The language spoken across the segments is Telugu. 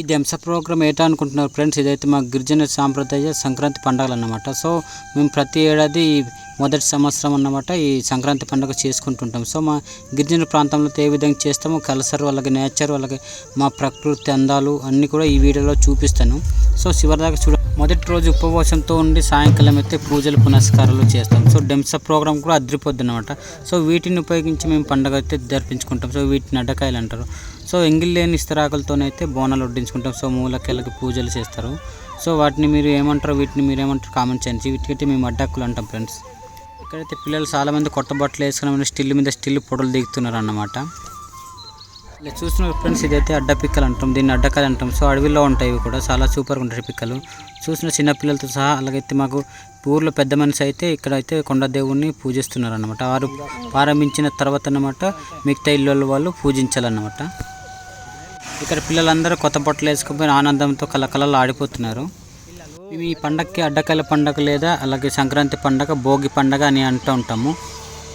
ఈ దెంస ప్రోగ్రామ్ ఏటా అనుకుంటున్నారు ఫ్రెండ్స్? ఇదైతే మా గిరిజన సాంప్రదాయ సంక్రాంతి పండుగలు అన్నమాట సో మేము ప్రతి ఏడాది మొదటి సంవత్సరం అన్నమాట ఈ సంక్రాంతి పండుగ చేసుకుంటుంటాం. సో మా గిరిజన ప్రాంతంలో ఏ విధంగా చేస్తామో కల్చర్ వాళ్ళకి నేచర్ వాళ్ళకి మా ప్రకృతి అందాలు అన్నీ కూడా ఈ వీడియోలో చూపిస్తాను. సో చివరిదాకా చూడ మొదటి రోజు ఉపవాసంతో ఉండి సాయంకాలం అయితే పూజలు పునస్కారాలు చేస్తాం. సో డెమ్స ప్రోగ్రామ్ కూడా అదిరిపోద్ది అనమాట సో వీటిని ఉపయోగించి మేము పండుగ అయితే జరిపించుకుంటాం. సో వీటిని అడ్డకాయలు అంటారు. సో ఎంగిల్ లేని ఇస్తరాకులతోనైతే బోనాలు వడ్డించుకుంటాం. సో మూలకెళ్ళకి పూజలు చేస్తారు. సో వాటిని మీరు ఏమంటారు వీటిని మీరు ఏమంటారు కామెంట్ చేయండి. వీటికైతే మేము అడ్డక్కులు అంటాం ఫ్రెండ్స్. ఇక్కడైతే పిల్లలు చాలామంది కొత్త బట్టలు వేసుకుని స్టిల్ మీద స్టిల్ పొడలు దిగుతున్నారు అన్నమాట ఇలా చూస్తున్నారు ఫ్రెండ్స్ ఇదైతే అడ్డ పిక్కలు అంటాం. దీన్ని అడ్డకాయలు అంటాం. సో అడవిలో ఉంటాయి ఇవి కూడా. చాలా సూపర్గా ఉంటాయి పిక్కలు. చూసిన చిన్న పిల్లలతో సహా అలాగైతే మాకు ఊర్లో పెద్ద మనిషి అయితే ఇక్కడైతే కొండ దేవుణ్ణి పూజిస్తున్నారు అనమాట వారు ప్రారంభించిన తర్వాత అన్నమాట మిగతా ఇల్లు వాళ్ళు పూజించాలన్నమాట. ఇక్కడ పిల్లలందరూ కొత్త బట్టలు వేసుకుపోయి ఆనందంతో కలకలలు ఆడిపోతున్నారు. ఈ పండగకి అడ్డకాయల పండగ లేదా అలాగే సంక్రాంతి పండగ భోగి పండగ అని అంటూ ఉంటాము.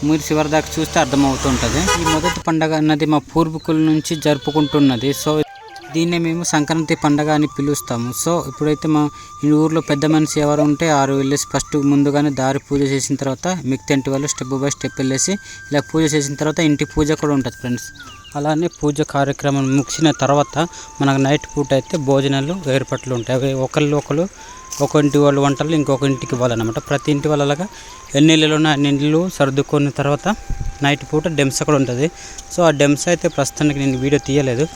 మీరు చివరి దాకా చూస్తే అర్థమవుతుంటుంది. ఈ మొదటి పండగ అన్నది మా పూర్వీకుల నుంచి జరుపుకుంటున్నది. సో దీన్నే మేము సంక్రాంతి పండగ అని పిలుస్తాము. సో ఇప్పుడైతే మా ఈ ఊర్లో పెద్ద మనిషి ఎవరు ఉంటే ఆరు వెళ్ళేసి ఫస్ట్ ముందుగానే దారి పూజ చేసిన తర్వాత మిగతా ఇంటి వాళ్ళు స్టెప్ బై స్టెప్ వెళ్ళేసి ఇలా పూజ చేసిన తర్వాత ఇంటి పూజ కూడా ఉంటుంది ఫ్రెండ్స్. అలానే పూజ కార్యక్రమం ముగిసిన తర్వాత మనకు నైట్ పూట అయితే భోజనాలు ఏర్పాట్లు ఉంటాయి. అవి ఒకళ్ళు ఒకరు ఒక ఇంటి వాళ్ళు వంటలు ఇంకొక ఇంటికి ఇవ్వాలన్నమాట. ప్రతి ఇంటి వాళ్ళలాగా ఎన్ని ఇళ్ళు ఉన్నా అన్ని ఇళ్ళు సర్దుకున్న తర్వాత నైట్ పూట డెమ్స కూడా ఉంటుంది. సో ఆ డెమ్స అయితే ప్రస్తుతానికి నేను వీడియో తీయలేదు.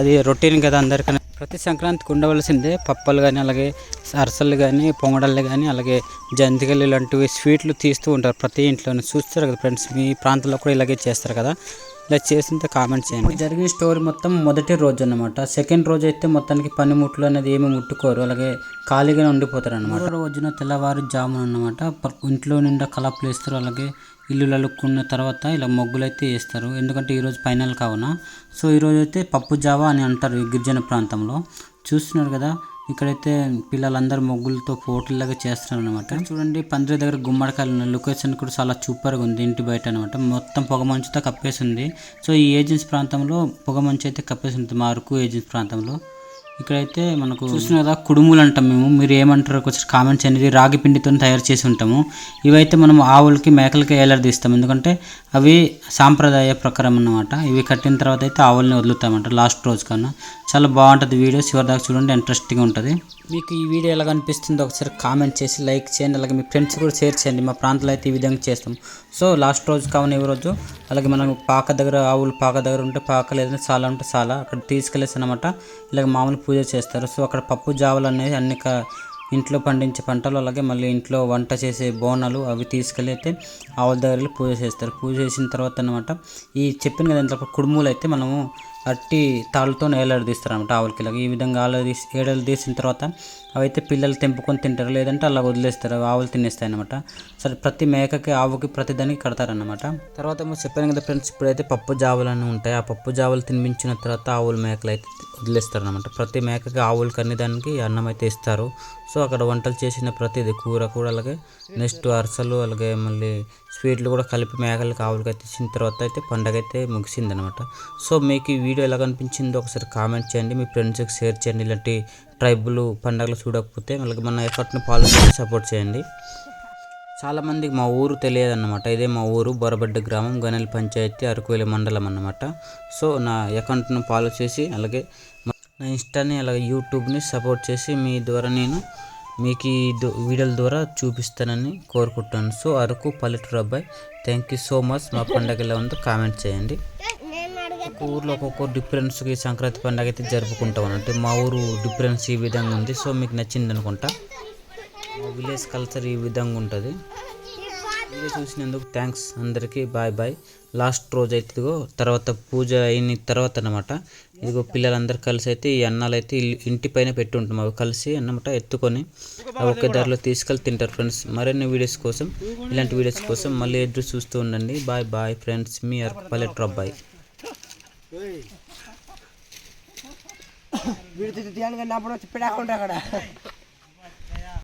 అది రొటీన్ కదా అందరికన్నా. ప్రతి సంక్రాంతికి ఉండవలసిందే పప్పలు కానీ అలాగే అరసలు కానీ పొంగడళ్ళు కానీ అలాగే జంతికలు ఇలాంటివి స్వీట్లు తీస్తూ ఉంటారు ప్రతి ఇంట్లోనే. చూస్తారు కదా ఫ్రెండ్స్ మీ ప్రాంతంలో కూడా ఇలాగే చేస్తారు కదా. ఇలా చేసింటే కామెంట్ చేయండి. జరిగిన స్టోరీ మొత్తం మొదటి రోజు అన్నమాట సెకండ్ రోజు అయితే మొత్తానికి పనిముట్లు అనేది ఏమి ముట్టుకోరు. అలాగే ఖాళీగానే ఉండిపోతారు అనమాట రోజున తెల్లవారు జామున అనమాట ఇంట్లో నిండా కలపలు వేస్తారు. అలాగే ఇల్లు లలుక్కున్న తర్వాత ఇలా మొగ్గులు అయితే వేస్తారు. ఎందుకంటే ఈరోజు ఫైనల్ కావున. సో ఈరోజు అయితే పప్పు జావా అని అంటారు గిరిజన ప్రాంతంలో. చూస్తున్నారు కదా ఇక్కడైతే పిల్లలందరూ మొగ్గులతో పోటీలాగా చేస్తున్నారు అనమాట చూడండి పందిరి దగ్గర గుమ్మడికాయలు ఉన్నాయి. లొకేషన్ కూడా చాలా సూపర్గా ఉంది ఇంటి బయట అనమాట మొత్తం పొగ మంచుతో కప్పేసింది. సో ఈ ఏజెన్సీ ప్రాంతంలో పొగ మంచు అయితే కప్పేసి ఉంటుంది మా అరకు ఏజెన్సీ ప్రాంతంలో. ఇక్కడైతే మనకు చూసిన కదా కుడుములు అంటాం మేము. మీరు ఏమంటారో కొంచెం కామెంట్స్ అనేది రాగి పిండితో తయారు చేసి ఉంటాము. ఇవైతే మనం ఆవులకి మేకలకి ఏలాడదీస్తాం ఎందుకంటే అవి సాంప్రదాయ ప్రకారం అన్నమాట. ఇవి కట్టిన తర్వాత అయితే ఆవుల్ని వదులుతామంట లాస్ట్ రోజు కన్నా. చాలా బాగుంటుంది వీడియో. చివరి దాకా చూడండి ఇంట్రెస్టింగ్ ఉంటుంది. మీకు ఈ వీడియో ఎలా అనిపిస్తుందో ఒకసారి కామెంట్ చేసి లైక్ చేయండి. అలాగే మీ ఫ్రెండ్స్ కూడా షేర్ చేయండి. మా ప్రాంతంలో అయితే ఈ విధంగా చేస్తాం. సో లాస్ట్ రోజు కావున ఈ రోజు అలాగే మనం పాక దగ్గర ఆవులు పాక దగ్గర ఉంటే పాక లేదంటే చాలా ఉంటే చాలా అక్కడ తీసుకెళ్ళేసి అనమాట ఇలాగ మామూలు పూజ చేస్తారు. సో అక్కడ పప్పు జావలు అనేది అన్ని ఇంట్లో పండించే పంటలు అలాగే మళ్ళీ ఇంట్లో వంట చేసే బోనాలు అవి తీసుకెళ్ళి అయితే ఆవుల దగ్గర పూజ చేస్తారు. పూజ చేసిన తర్వాత అనమాట ఈ చెప్పిన కదా ఇంట్లో కుడుములు అయితే మనము అట్టి తాళ్ళతో ఏలాడదీస్తారు అనమాట ఆవులకి ఇలాగ ఈ విధంగా ఆలదీసి తీసి ఏడలు తీసిన తర్వాత అవైతే పిల్లలు తెంపుకొని తింటారు లేదంటే అలా వదిలేస్తారు ఆవులు తినేస్తాయి అనమాట సరే ప్రతి మేకకి ఆవుకి ప్రతి దానికి కడతారనమాట తర్వాత ఏమో చెప్పాను కదా ఫ్రెండ్స్ ఇప్పుడైతే పప్పు జావులు ఉంటాయి. ఆ పప్పు జావులు తినిపించిన తర్వాత ఆవుల మేకలు అయితే వదిలేస్తారు అనమాట ప్రతి మేకకి ఆవులకి అన్ని దానికి అన్నం అయితే ఇస్తారు. సో అక్కడ వంటలు చేసిన ప్రతిది కూర కూడా అలాగే నెక్స్ట్ అరసలు అలాగే మళ్ళీ స్వీట్లు కూడా కలిపి మేకలకి ఆవులకి అయితే ఇచ్చిన తర్వాత అయితే పండగ అయితే ముగిసిందనమాట సో మీకు ఈ వీడియో ఎలా కనిపించిందో ఒకసారి కామెంట్ చేయండి. మీ ఫ్రెండ్స్కి షేర్ చేయండి. ఇలాంటి ట్రైబుల్ పండగలు చూడకపోతే అలాగే మన ఎఫర్ట్ని ఫాలో చేసి సపోర్ట్ చేయండి. చాలామందికి మా ఊరు తెలియదు అన్నమాట ఇదే మా ఊరు బొరబడ్డ గ్రామం గనెల పంచాయతీ అరకువేలి మండలం అన్నమాట. సో నా అకౌంట్ను ఫాలో చేసి అలాగే నా ఇన్స్టాని అలాగే యూట్యూబ్ని సపోర్ట్ చేసి మీ ద్వారా నేను మీకు ఈ దో- వీడియోల ద్వారా చూపిస్తానని కోరుకుంటున్నాను. సో అరకు పల్లెటూరు అబ్బాయి థ్యాంక్ యూ సో మచ్ మా పండగ ఎలా ఉందో కామెంట్ చేయండి. ఊర్లో ఒక్కొక్క డిఫరెన్స్కి సంక్రాంతి పండుగ అయితే జరుపుకుంటాం అంటే మా ఊరు డిఫరెన్స్ ఈ విధంగా ఉంది. సో మీకు నచ్చింది అనుకుంటా. మా విలేజ్ కల్చర్ ఈ విధంగా ఉంటుంది. వీడియో చూసినందుకు థ్యాంక్స్ అందరికీ. Bye bye. లాస్ట్ రోజు అయితే ఇదిగో తర్వాత పూజ అయిన తర్వాత అనమాట ఇదిగో పిల్లలందరూ కలిసి అయితే ఈ అన్నాలు అయితే ఇంటి పైన పెట్టి ఉంటాం అవి కలిసి అన్నమాట ఎత్తుకొని ఒకే దారిలో తీసుకెళ్ళి తింటారు ఫ్రెండ్స్. మరిన్ని వీడియోస్ కోసం ఇలాంటి వీడియోస్ కోసం మళ్ళీ ఎదురు చూస్తూ ఉండండి. Bye bye friends. మీ అరకు పల్లెటూరు అబ్బాయి వీడితో ధ్యానం కన్నా అప్పుడు వచ్చి పెడాకుంటా అక్కడ.